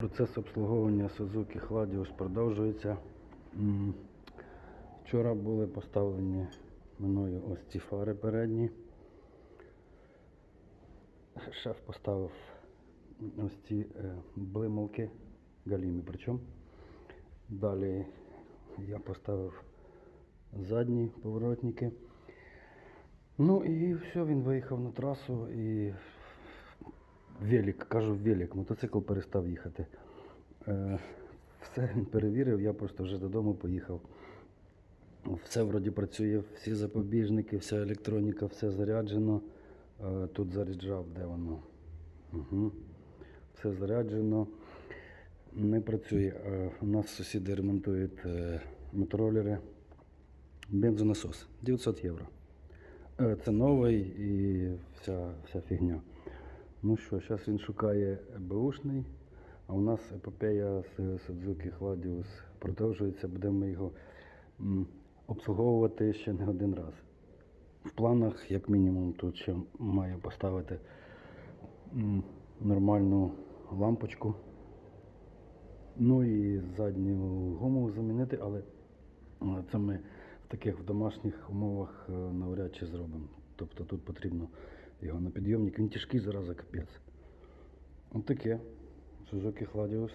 Процес обслуговування Suzuki Gladius продовжується. Вчора були поставлені мною ось ці фари передні. Шеф поставив ось ці е, блималки галімі причому. Далі я поставив задні поворотники. Ну і все, він виїхав на трасу і велик, кажу велик, мотоцикл перестав їхати. Е, все він перевірив, я просто вже додому поїхав. Все вроді працює, всі запобіжники, вся електроніка, все заряджено. Е, Тут заряджав, де воно. Угу. Все заряджено. Не працює. Е, У нас сусіди ремонтують мотороллери. Бензонасос 900 євро. Це новий і вся, вся фігня. Ну що, зараз він шукає Бушний, а у нас епопея з Suzuki Gladius продовжується. Будемо його обслуговувати ще не один раз. В планах, як мінімум, тут ще маю поставити нормальну лампочку. Ну і задню гуму замінити, але це ми в таких в домашніх умовах е, навряд чи зробимо. Тобто тут потрібно його на підйомник. Він тяжкий зараза капець. Ось таке. Сузуки Gladius.